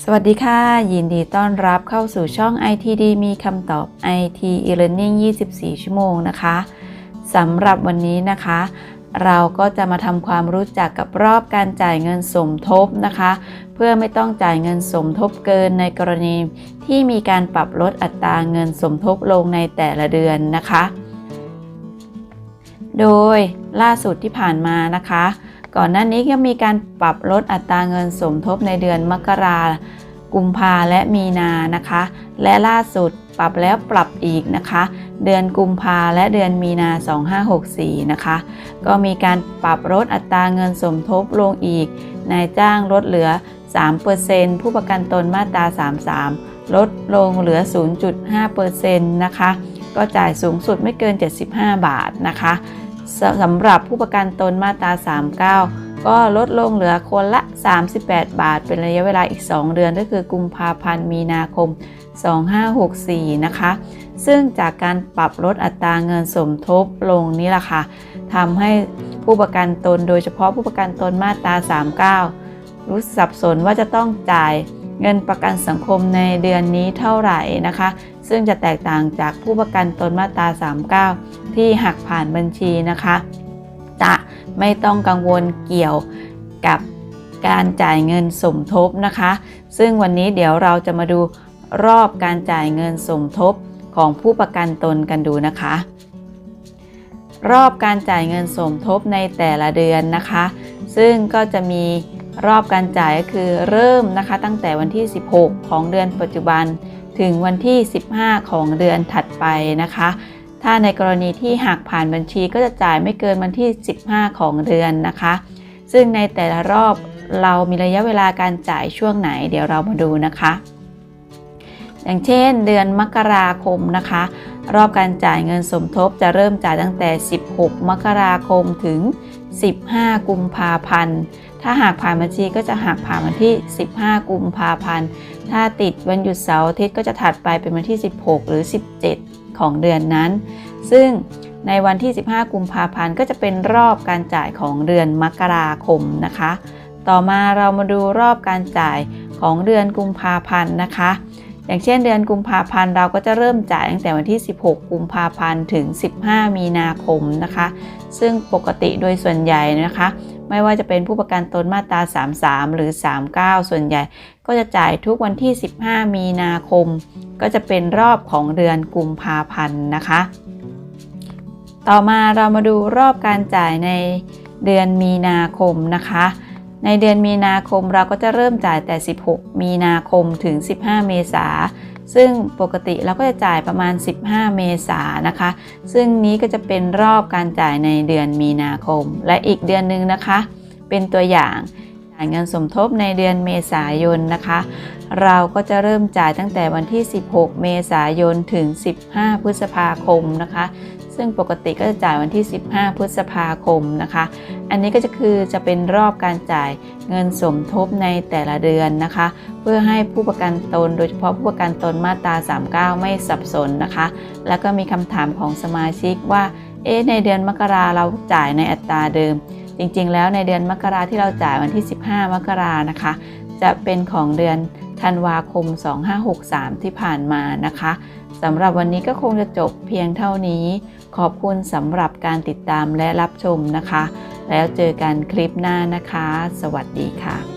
สวัสดีค่ะ ยินดีต้อนรับเข้าสู่ช่อง ITD มีคำตอบ IT e-learning 24 ชั่วโมงนะคะสำหรับวันนี้นะคะ เราก็จะมาทำความรู้จักกับรอบการจ่ายเงินสมทบนะคะ เพื่อไม่ต้องจ่ายเงินสมทบเกินในกรณีที่มีการปรับลดอัตราเงินสมทบลงในแต่ละเดือนนะคะ โดยล่าสุดที่ผ่านมานะคะ ก่อนหน้านี้ก็มีการปรับลดอัตราเงินสมทบในเดือนมกรากุมภาและมีนานะคะ และล่าสุดปรับแล้วปรับอีกนะคะ เดือนกุมภาและเดือนมีนา 2564 นะคะ ก็มีการปรับลดอัตราเงินสมทบลงอีก นายจ้างลดเหลือ 3%ผู้ประกันตนมาตรา 33 ลดลงเหลือ 0.5%นะคะ ก็จ่ายสูงสุดไม่เกิน 75 บาทนะคะ สำหรับผู้ประกันตนมาตรา 39 ก็ลดลงเหลือคนละ 38 บาท เป็นระยะเวลาอีก 2 เดือนก็คือกุมภาพันธ์มีนาคม 2564 นะคะ ซึ่งจากการปรับลดอัตราเงินสมทบลงนี่แหละค่ะทำให้ผู้ประกันตนโดยเฉพาะผู้ประกันตนมาตรา 39 รู้สับสนว่าจะต้องจ่าย เงินประกันสังคมในเดือนนี้เท่าไหร่นะคะ ซึ่งจะแตกต่างจากผู้ประกันตนมาตรา 39 ที่หักผ่านบัญชีนะคะ จะไม่ต้องกังวลเกี่ยวกับการจ่ายเงินสมทบนะคะ ซึ่งวันนี้เดี๋ยวเราจะมาดูรอบการจ่ายเงินสมทบของผู้ประกันตนกันดูนะคะ รอบการจ่ายเงินสมทบในแต่ละเดือนนะคะ ซึ่งก็จะมีรอบการจ่ายก็คือเริ่มนะคะตั้งแต่วันที่ 16 ของเดือนปัจจุบัน ถึงวันที่ 15 ของเดือนถัดไปนะคะ ถ้าในกรณีที่หักผ่านบัญชีก็จะจ่ายไม่เกินวันที่ 15 ของเดือนนะคะ ซึ่งในแต่ละรอบเรามีระยะเวลาการจ่ายช่วงไหน เดี๋ยวเรามาดูนะคะ อย่างเช่นเดือนมกราคมนะคะ รอบการจ่ายเงินสมทบจะเริ่มจ่ายตั้งแต่ 16 มกราคมถึง 15 กุมภาพันธ์ ถ้าหากผ่านบัญชีก็จะหักผ่านวันที่ 15 กุมภาพันธ์ ถ้าติดวันหยุดเสาร์อาทิตย์ก็จะถัดไปเป็นวันที่ 16 หรือ 17 ของเดือนนั้น ซึ่งในวันที่ 15 กุมภาพันธ์ก็จะเป็นรอบการจ่ายของเดือนมกราคมนะคะ ต่อมาเรามาดูรอบการจ่ายของเดือนกุมภาพันธ์นะคะ อย่างเช่นเดือนกุมภาพันธ์เราก็จะเริ่มจ่ายตั้งแต่วันที่ 16 กุมภาพันธ์ถึง 15 มีนาคมนะคะ ซึ่งปกติโดยส่วนใหญ่นะคะ ไม่ว่าจะเป็นผู้ประกันตนมาตรา 33 หรือ 39 ส่วนใหญ่ ก็จะจ่ายทุกวันที่ 15 มีนาคม ก็จะเป็นรอบของเดือนกุมภาพันธ์นะคะ ต่อมาเรามาดูรอบการจ่ายในเดือนมีนาคมนะคะ ในเดือนมีนาคมเราก็จะเริ่มจ่ายแต่ 16 มีนาคมถึง 15 เมษาซึ่งปกติเราก็จะจ่ายประมาณ 15 เมษานะคะ ซึ่งนี้ก็จะเป็นรอบการจ่ายในเดือนมีนาคม และอีกเดือนหนึ่งนะคะ เป็นตัวอย่าง เงินสมทบในเดือนเมษายนนะคะ เราก็จะเริ่มจ่ายตั้งแต่วันที่ 16 เมษายนถึง 15 พฤษภาคมนะคะ ซึ่งปกติก็จะจ่ายวันที่ 15 พฤษภาคมนะคะ อันนี้ก็จะคือจะเป็นรอบการจ่ายเงินสมทบในแต่ละเดือนนะคะ เพื่อให้ผู้ประกันตนโดยเฉพาะผู้ประกันตนมาตรา 39 ไม่สับสนนะคะ แล้วก็มีคำถามของสมาชิกว่าเอ๊ะในเดือนมกราเราจ่ายในอัตราเดิม จริงๆ แล้วในเดือนมกราที่เราจ่ายวันที่ 15 มกรานะคะ จะเป็นของเดือนธันวาคม 2563 ที่ผ่านมานะคะสำหรับวันนี้ก็คงจะจบเพียงเท่านี้ ขอบคุณสำหรับการติดตามและรับชมนะคะ แล้วเจอกันคลิปหน้านะคะ สวัสดีค่ะ